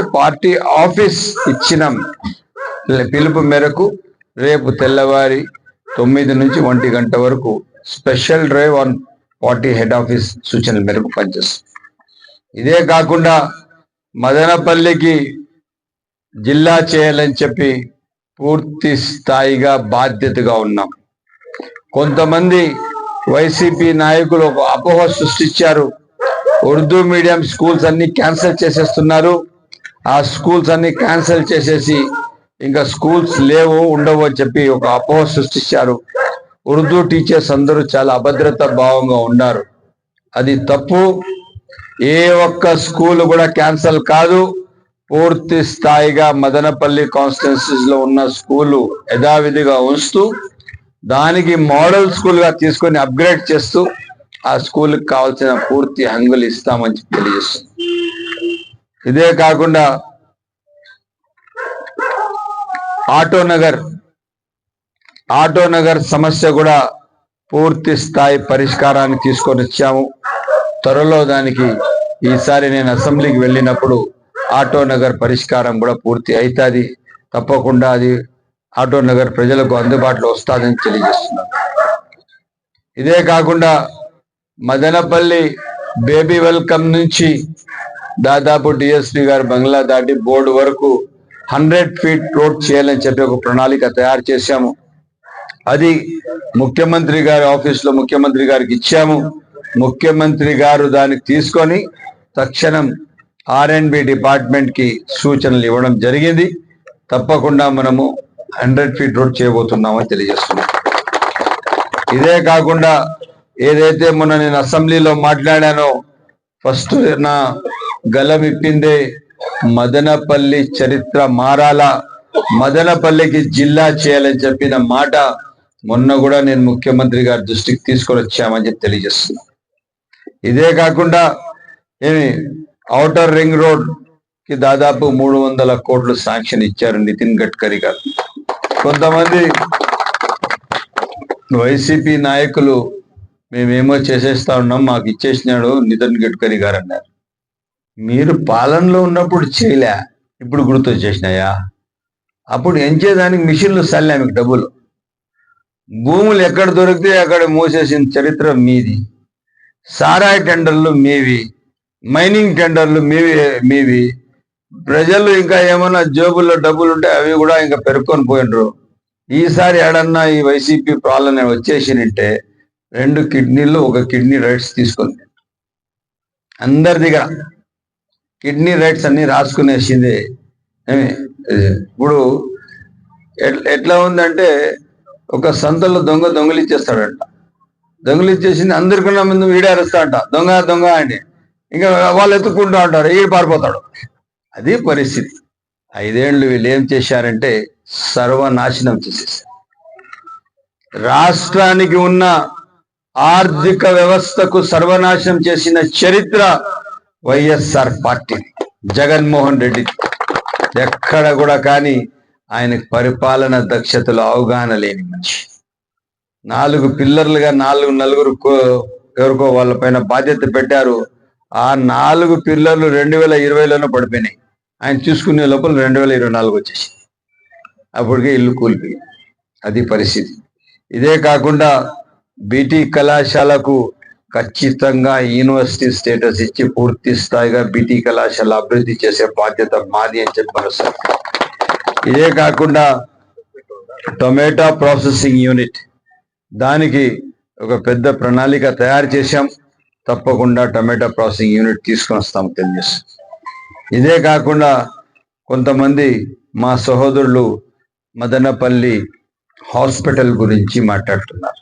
Party office ఇచ్చిన. పిలుపు మేరకు రేపు తెల్లవారి తొమ్మిది నుంచి ఒంటి గంట వరకు special drive on party head office సూచనల మేరకు పనిచేస్తుంది ఇదే కాకుండా మదనపల్లికి జిల్లా చేయాలని చెప్పి పూర్తి స్థాయిగా బాధ్యతగా ఉన్నాం. కొంతమంది వైసీపీ నాయకులు ఒక అపోహ సృష్టించారు. ఉర్దూ మీడియం స్కూల్స్ అన్ని క్యాన్సిల్ చేసేస్తున్నారు. ఆ స్కూల్స్ అన్ని క్యాన్సిల్ చేసేసి ఇంకా స్కూల్స్ లేవు ఉండవు అని చెప్పి ఒక అపోహ సృష్టించారు. ఉర్దూ టీచర్స్ అందరూ చాలా అభద్రత భావంగా ఉన్నారు. అది తప్పు. ఏ ఒక్క స్కూల్ కూడా క్యాన్సిల్ కాదు. పూర్తి స్థాయిగా మదనపల్లి కాన్స్టిట్యున్సీస్లో ఉన్న స్కూలు యథావిధిగా ఉంచుతూ దానికి మోడల్ స్కూల్గా తీసుకొని అప్గ్రేడ్ చేస్తూ ఆ స్కూల్కి కావాల్సిన పూర్తి హంగులు ఇస్తామని తెలియజేస్తుంది. ఇదే కాకుండా ఆటో నగర్ ఆటో నగర్ సమస్య కూడా పూర్తి స్థాయి పరిష్కారాన్ని తీసుకొని వచ్చాము. త్వరలో దానికి ఈసారి నేను అసెంబ్లీకి వెళ్ళినప్పుడు ఆటో నగర్ పరిష్కారం కూడా పూర్తి అవుతుంది తప్పకుండా అది ఆటో నగర్ ప్రజలకు అందుబాటులో వస్తుందని తెలియజేస్తున్నాను. ఇదే కాకుండా మదనపల్లి బేబీ వెల్కమ్ నుంచి దాదాపు డిఎస్పి గారు బంగ్లా దాటి బోర్డు వరకు హండ్రెడ్ ఫీట్ రోడ్ చేయాలని చెప్పి ఒక ప్రణాళిక తయారు చేశాము. అది ముఖ్యమంత్రి గారి ఆఫీస్లో ముఖ్యమంత్రి గారికి ఇచ్చాము. ముఖ్యమంత్రి గారు దానికి తీసుకొని తక్షణం ఆర్ అండ్ బి డిపార్ట్మెంట్కి సూచనలు ఇవ్వడం జరిగింది. తప్పకుండా మనము హండ్రెడ్ ఫీట్ రోడ్ చేయబోతున్నామని తెలియజేస్తున్నాం. ఇదే కాకుండా ఏదైతే మొన్న నేను అసెంబ్లీలో మాట్లాడానో ఫస్ట్ నా గలమిప్పిందే మదనపల్లి చరిత్ర మారాల. మదనపల్లికి జిల్లా చేయాలని చెప్పిన మాట మొన్న కూడా నేను ముఖ్యమంత్రి గారి దృష్టికి తీసుకొని వచ్చామని చెప్పి తెలియజేస్తున్నా. ఇదే కాకుండా ఏమి ఔటర్ రింగ్ రోడ్కి దాదాపు మూడు వందల కోట్లు శాంక్షన్ ఇచ్చారు నితిన్ గడ్కరీ గారు. కొంతమంది వైసీపీ నాయకులు మేమేమో చేసేస్తా ఉన్నాం మాకు ఇచ్చేసినాడు నితిన్ గడ్కరీ గారు అన్నారు. మీరు పాలనలో ఉన్నప్పుడు చేయలే. ఇప్పుడు గుర్తు వచ్చేసినాయా అప్పుడు ఎంచేదానికి మిషన్లు సల్లే మీకు డబ్బులు. భూములు ఎక్కడ దొరికితే అక్కడ మూసేసిన చరిత్ర మీది. సారాయి టెండర్లు మీవి. మైనింగ్ టెండర్లు మీవి మీవి. ప్రజలు ఇంకా ఏమన్నా జేబుల్లో డబ్బులు ఉంటే అవి కూడా ఇంకా పెరుక్కొని పోయినరు. ఈసారి ఏడన్నా ఈ వైసీపీ పాలన వచ్చేసినంటే రెండు కిడ్నీలు ఒక కిడ్నీ రైట్స్ తీసుకుంది. అందరి దగ్గర కిడ్నీ రైట్స్ అన్ని రాసుకునేసింది. ఇప్పుడు ఎట్- ఎట్లా ఉందంటే ఒక సంతలో దొంగ దొంగలిచ్చేస్తాడంట. దొంగలిచ్చేసింది అందరికన్నా ముందు వీడే అరుస్తా అంట దొంగ దొంగ అని ఇంకా వాళ్ళు ఎత్తుక్కుంటూ ఉంటారు. ఈ పారిపోతాడు. అది పరిస్థితి. ఐదేళ్ళు వీళ్ళు ఏం చేశారంటే సర్వనాశనం చేసేసారు రాష్ట్రానికి ఉన్న ఆర్థిక వ్యవస్థకు సర్వనాశనం చేసిన చరిత్ర వైఎస్ఆర్ పార్టీ జగన్మోహన్ రెడ్డి ఎక్కడ కూడా కానీ ఆయనకు పరిపాలన దక్షతలో అవగాహన లేని మనిషి. నాలుగు పిల్లర్లుగా నాలుగు నలుగురు ఎవరికో వాళ్ళ పైన బాధ్యత పెట్టారు. ఆ నాలుగు పిల్లర్లు రెండు వేల ఇరవైలోనే పడిపోయినాయి. ఆయన చూసుకునే లోపల రెండు వేల ఇరవై నాలుగు వచ్చేసి అప్పటికే ఇల్లు కూలిపోయింది. అది పరిస్థితి. ఇదే కాకుండా బీటీ కళాశాలకు ఖచ్చితంగా యూనివర్సిటీ స్టేటస్ ఇచ్చి పూర్తి స్థాయిగా బీటీ కళాశాల అభివృద్ధి చేసే బాధ్యత మాది అని చెప్పారు సార్. ఇదే కాకుండా టొమాటో ప్రాసెసింగ్ యూనిట్. దానికి ఒక పెద్ద ప్రణాళిక తయారు చేశాం. తప్పకుండా టొమాటో ప్రాసెసింగ్ యూనిట్ తీసుకొని వస్తాం తెలియజేస్తాం ఇదే కాకుండా కొంతమంది మా సహోదరులు మదనపల్లి హాస్పిటల్ గురించి మాట్లాడుతున్నారు.